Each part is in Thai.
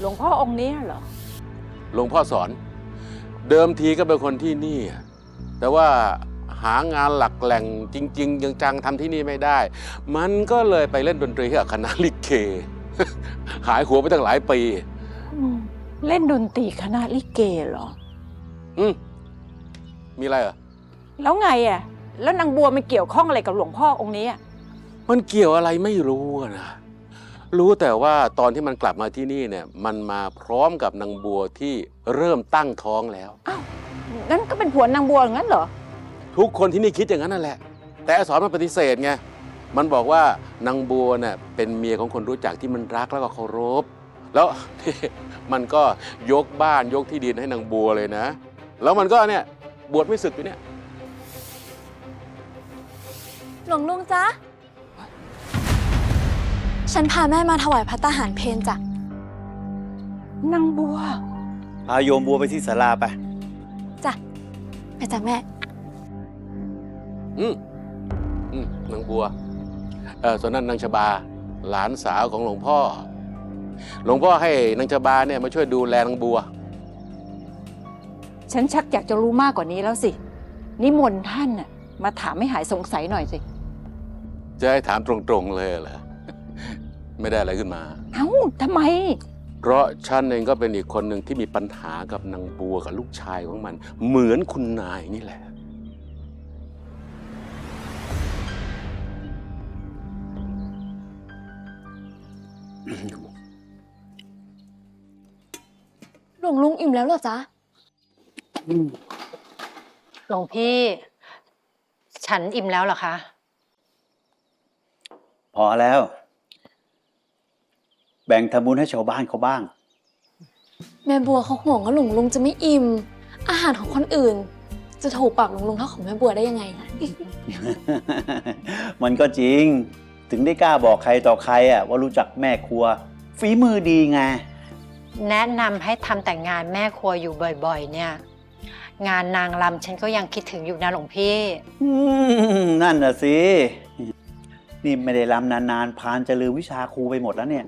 หลวงพ่อองค์เนี้ยเหรอ หลวงพ่อสอน เดิมทีก็เป็นคนที่นี่อะแต่ว่าหางานหลักแหล่งจริง ๆ ยังจังทำที่นี่ไม่ได้ มันก็เลยไปเล่นดนตรีให้กับคณะลิเก หายหัวไปตั้งหลายปีอืมเล่นดนตรีคณะลิเกเหรอ อืมมีอะไรเหรอ แล้วไงอะ แล้วนางบัวมันเกี่ยวข้องอะไรกับหลวงพ่อองค์นี้อะมันเกี่ยวอะไรไม่รู้อะนะ รู้แต่ว่าตอนที่มันกลับมาที่นี่เนี่ย มันมาพร้อมกับนางบัวที่เริ่มตั้งท้องแล้วงั้นก็เป็นผัวนางบัวอย่างนั้นเหรอ ทุกคนที่นี่คิดอย่างนั้นนั่นแหละ แต่อสอนมันปฏิเสธไง มันบอกว่านางบัวเนี่ยเป็นเมียของคนรู้จักที่มันรักแล้วก็เคารพ แล้ว มันก็ยกบ้านยกที่ดินให้นางบัวเลยนะ แล้วมันก็เนี่ยบวชไม่ศึกอยู่เนี่ย หลวงลุงจ๊ะ ฉันพาแม่มาถวายพัตตาหารเพนจ้ะนางบัว พาโยมบัวไปที่ศาลาไป จ้ะไปจ้ะแม่ อืมอืมนางบัว เออส่วนนั้นนางชบา หลานสาวของหลวงพ่อ หลวงพ่อให้นางชบาเนี่ยมาช่วยดูแลนางบัว ฉันชักอยากจะรู้มากกว่านี้แล้วสิ นิมนต์ท่านน่ะมาถามให้หายสงสัยหน่อยสิ จะให้ถามตรงๆเลยเหรอ ไม่ได้อะไรขึ้นมา เอ้าทำไม เพราะฉันเองก็เป็นอีกคนหนึ่งที่มีปัญหากับนางบัวกับลูกชายของมัน เหมือนคุณนายนี่แหละ หลวงลุงอิ่มแล้วเหรอจ๊ะหลวงพี่ ฉันอิ่มแล้วเหรอคะ พอแล้ว แบ่งทำบุญให้ชาวบ้านเขาบ้าง แม่บัวเขาห่วงว่าหลวงลุงจะไม่อิ่ม อาหารของคนอื่น จะถูกปากหลวงลุงเท่าของแม่บัวได้ยังไง มันก็จริงถึงได้กล้าบอกใครต่อใครอะว่ารู้จักแม่ครัว ฝีมือดีไง แนะนำให้ทำแต่งานแม่ครัวอยู่บ่อยๆ เนี่ย งานนางรำฉันก็ยังคิดถึงอยู่นะหลวงพี่ อืมนั่นน่ะสิ นี่ไม่ได้รำนานๆพานจะลืมวิชาครูไปหมดแล้วเนี่ย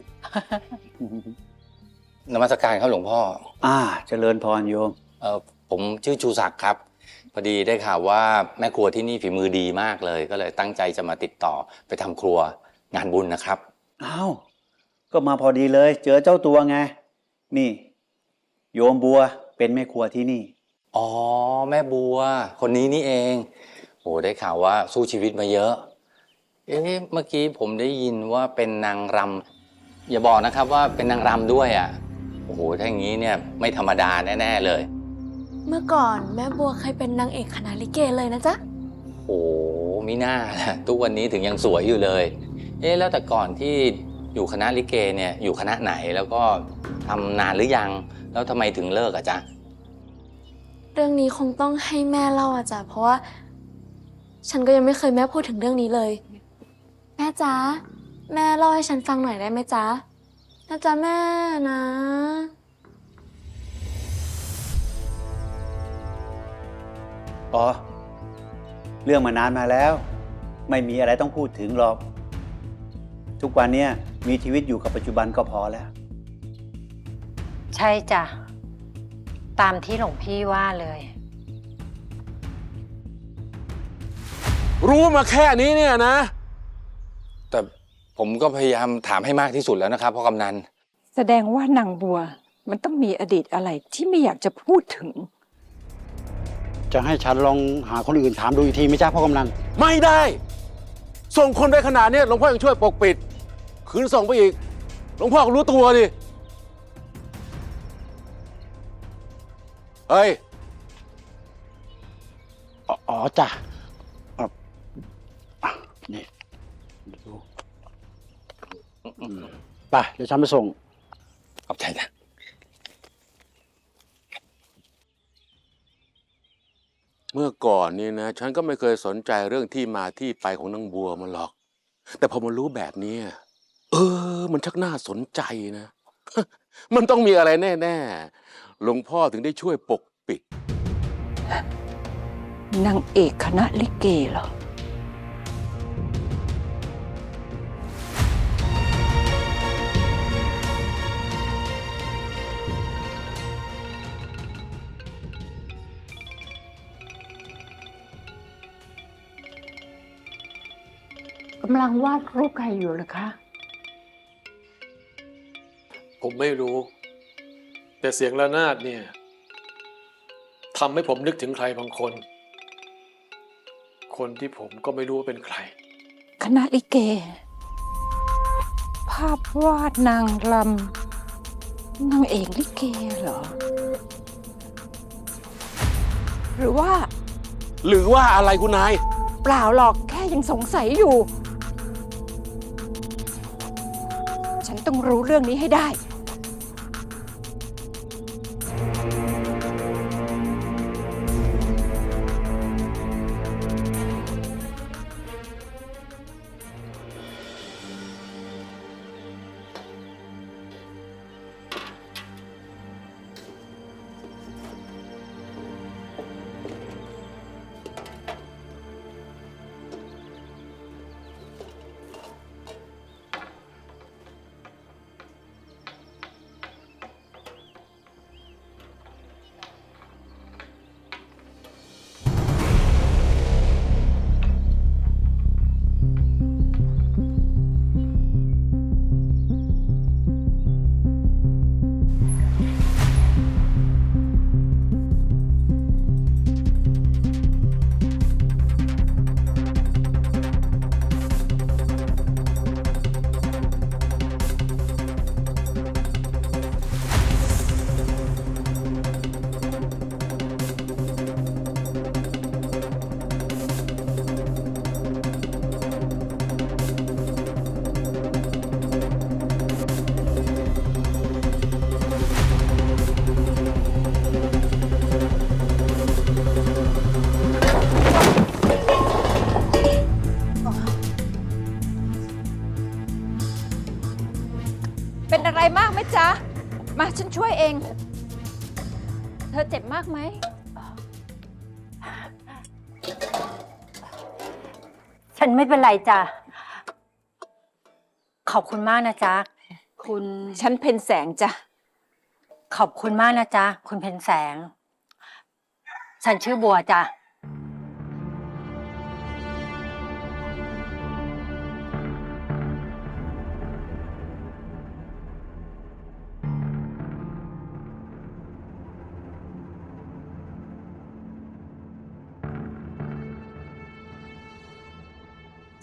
นมัสการครับหลวงพ่อ อ่าเจริญพรโยม เออผมชื่อชูศักดิ์ครับ พอดีได้ข่าวว่าแม่ครัวที่นี่ฝีมือดีมากเลย ก็เลยตั้งใจจะมาติดต่อไปทำครัวงานบุญนะครับ อ้าว ก็มาพอดีเลย เจอเจ้าตัวไง นี่ โยมบัวเป็นแม่ครัวที่นี่ อ๋อ แม่บัว คนนี้นี่เองโอ้ได้ข่าวว่าสู้ชีวิตมาเยอะ เอ๊ะเมื่อกี้ผมได้ยินว่าเป็นนางรำ อย่าบอกนะครับว่าเป็นนางรำด้วยอะ โอ้โห ถ้าอย่างนี้เนี่ยไม่ธรรมดาแน่ ๆ เลย เมื่อก่อนแม่บัวเคยเป็นนางเอกคณะลิเกเลยนะจ๊ะ โอ้มิน่าล่ะทุกวันนี้ถึงยังสวยอยู่เลย เอ๊ะแล้วแต่ก่อนที่อยู่คณะลิเกเนี่ยอยู่คณะไหนแล้วก็ทำนานหรือยัง แล้วทำไมถึงเลิกอะจ๊ะ เรื่องนี้คงต้องให้แม่เล่าอะจ๊ะ เพราะว่า ฉันก็ยังไม่เคยแม่พูดถึงเรื่องนี้เลย แม่จ๊ะ แม่เล่าให้ฉันฟังหน่อยได้ไหมจ๊ะนะจ๊ะแม่นะ อ๋อ เรื่องมานานมาแล้ว ไม่มีอะไรต้องพูดถึงหรอก ทุกวันเนี้ยมีชีวิตอยู่กับปัจจุบันก็พอแล้ว ใช่จ้ะ ตามที่หลวงพี่ว่าเลย รู้มาแค่นี้เนี่ยนะแต่ ผมก็พยายามถามให้มากที่สุดแล้วนะครับพ่อกำนันแสดงว่านางบัว มันต้องมีอดีตอะไรที่ไม่อยากจะพูดถึง จะให้ฉันลองหาคนอื่นถามดูอีกทีไหมจ้าพ่อกำนันไม่ได้ ส่งคนไปขนาดเนี้ยหลวงพ่อยังช่วยปกปิด คืนส่งไปอีก หลวงพ่อก็รู้ตัวดิเฮ้ย อ๋ออ๋อจ้ะอะอะนี่ดูอืม ไปเดี๋ยวฉันไปส่ง ขอบใจนะเมื่อก่อนนี่นะ ฉันก็ไม่เคยสนใจเรื่องที่มาที่ไปของนางบัวมันหรอก แต่พอมารู้แบบนี้เออ มันชักน่าสนใจนะ มันต้องมีอะไรแน่ๆหลวงพ่อถึงได้ช่วยปกปิดนางเอกคณะลิเกเหรอำลังวาดรูปใครอยู่เหรอคะ ผมไม่รู้ แต่เสียงระนาดเนี่ยทำให้ผมนึกถึงใครบางคน คนที่ผมก็ไม่รู้ว่าเป็นใคร คณะลิเก ภาพวาดนางลำนางเอกลิเกเหรอ หรือว่า หรือว่าอะไรคุณนาย เปล่าหรอกแค่ยังสงสัยอยู่ ฉันต้องรู้เรื่องนี้ให้ได้ เอง เธอเจ็บมากไหม ฉันไม่เป็นไรจ้ะ ขอบคุณมากนะจ๊ะ คุณฉันเพนแสงจ้ะ ขอบคุณมากนะจ๊ะ คุณเพนแสง ฉันชื่อบัวจ้ะ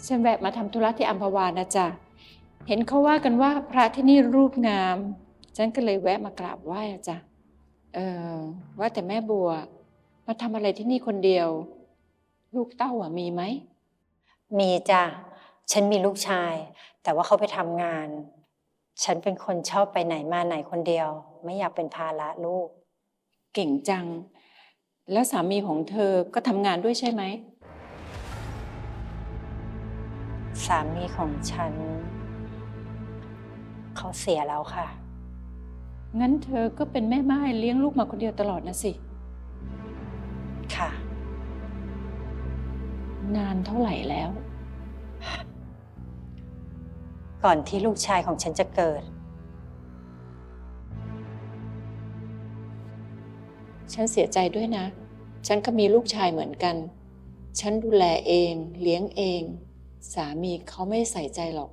ฉันแวะมาทำธุระที่อัมพวานะจ๊ะเห็นเขาว่ากันว่าพระที่นี่รูปงาม ฉันก็เลยแวะมากราบไหว้อะจ๊ะเออว่าแต่แม่บัว มาทำอะไรที่นี่คนเดียว ลูกเต้าอะมีไหมมีจ้ะ ฉันมีลูกชาย แต่ว่าเขาไปทำงาน ฉันเป็นคนชอบไปไหนมาไหนคนเดียว ไม่อยากเป็นภาระลูก เก่งจัง แล้วสามีของเธอก็ทำงานด้วยใช่ไหม สามีของฉัน เขาเสียแล้วค่ะ งั้นเธอก็เป็นแม่ไม้เลี้ยงลูกมาคนเดียวตลอดนะสิ ค่ะ นานเท่าไหร่แล้ว ก่อนที่ลูกชายของฉันจะเกิด ฉันเสียใจด้วยนะ ฉันก็มีลูกชายเหมือนกัน ฉันดูแลเอง เลี้ยงเอง สามีเขาไม่ใส่ใจหรอก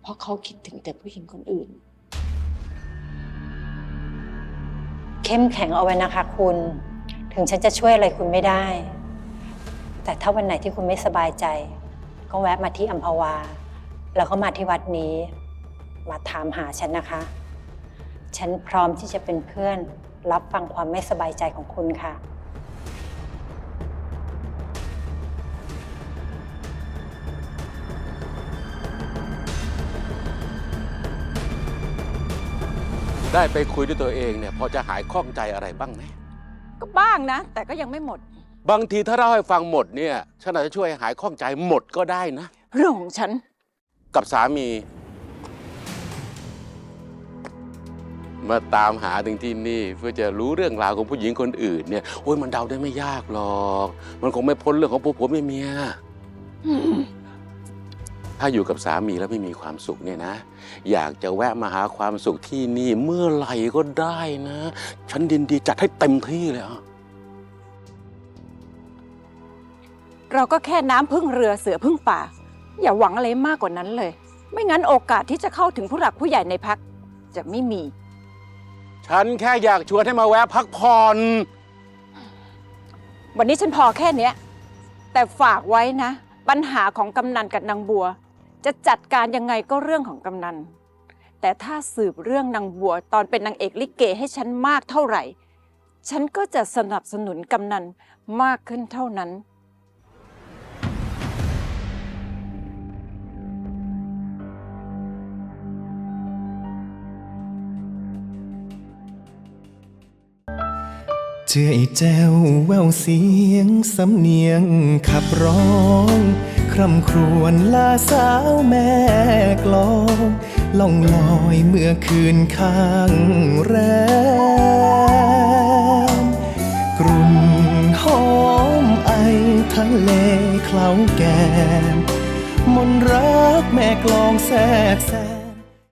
เพราะเขาคิดถึงแต่ผู้หญิงคนอื่น เข้มแข็งเอาไว้นะคะคุณ ถึงฉันจะช่วยอะไรคุณไม่ได้ แต่ถ้าวันไหนที่คุณไม่สบายใจ ก็แวะมาที่อัมพวา แล้วก็มาที่วัดนี้ มาถามหาฉันนะคะ ฉันพร้อมที่จะเป็นเพื่อนรับฟังความไม่สบายใจของคุณค่ะ ได้ไปคุยด้วยตัวเองเนี่ยพอจะหายข้องใจอะไรบ้างไหมก็บ้างนะ แต่ก็ยังไม่หมด บางทีถ้าเล่าให้ฟังหมดเนี่ยฉันอาจจะช่วยให้หายข้องใจหมดก็ได้นะ เรื่องของฉัน กับสามี มาตามหาถึงที่นี่เพื่อจะรู้เรื่องราวของผู้หญิงคนอื่นเนี่ยโอ้ยมันเดาได้ไม่ยากหรอก มันคงไม่พ้นเรื่องของผัวผัวเมียเมีย ถ้าอยู่กับสามีแล้วไม่มีความสุขเนี่ยนะ อยากจะแวะมาหาความสุขที่นี่เมื่อไหร่ก็ได้นะ ฉันยินดีจัดให้เต็มที่เลยอะเราก็แค่น้ำพึ่งเรือเสือพึ่งป่า อย่าหวังอะไรมากกว่านั้นเลย ไม่งั้นโอกาสที่จะเข้าถึงผู้หลักผู้ใหญ่ในพักจะไม่มี ฉันแค่อยากชวนให้มาแวะพักผ่อนวันนี้ฉันพอแค่เนี้ยแต่ฝากไว้นะ ปัญหาของกำนันกับนางบัว จะจัดการยังไงก็เรื่องของกำนัน แต่ถ้าสืบเรื่องนางบัวตอนเป็นนางเอกลิเกให้ฉันมากเท่าไหร่ ฉันก็จะสนับสนุนกำนันมากขึ้นเท่านั้นเจือไอ้แจ้วแววเสียงสำเนียงขับร้อง คร่ำครวญลาสาวแม่กลองล่องลอยเมื่อคืนข้างแรมกลุ่นหอมไอทะเลเคล้าแก้มมนรักแม่กลองแทรกแซง